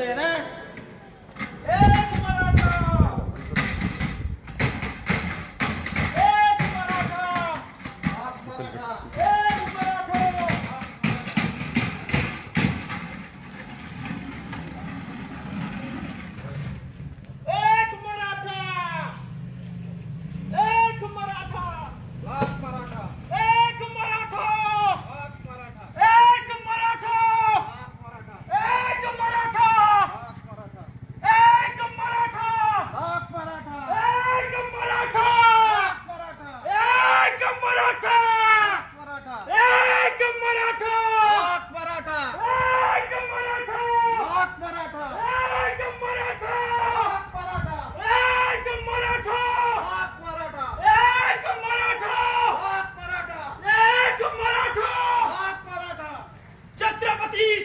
Hey,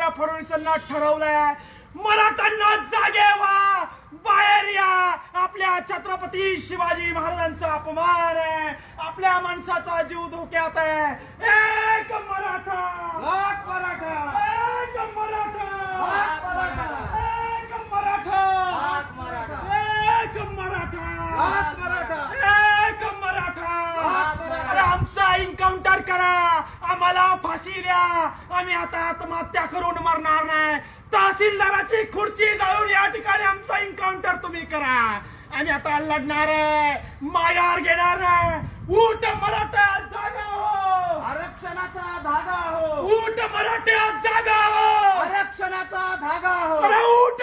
Devendra फडणवीसांना ठरवलंय. मराठ्यांना जागे व्हा. बाहेर या. आपल्या छत्रपती शिवाजी महाराजांचा अपमान आहे. आपल्या माणसाचा जीव धोक्यात आहे. आम्हाला फाशी द्या. आम्ही आता आत्महत्या करून मरणार नाही. तहसीलदाराची खुर्ची जाळून या ठिकाणी आमचा एन्काउंटर तुम्ही करा. आम्ही आता लढणार आहे. माघार घेणार नाही. ऊट मराठा जागा हो. आरक्षणाचा धागा हो. ऊट मराठा जागा हो. आरक्षणाचा धागा हो. अरे ऊट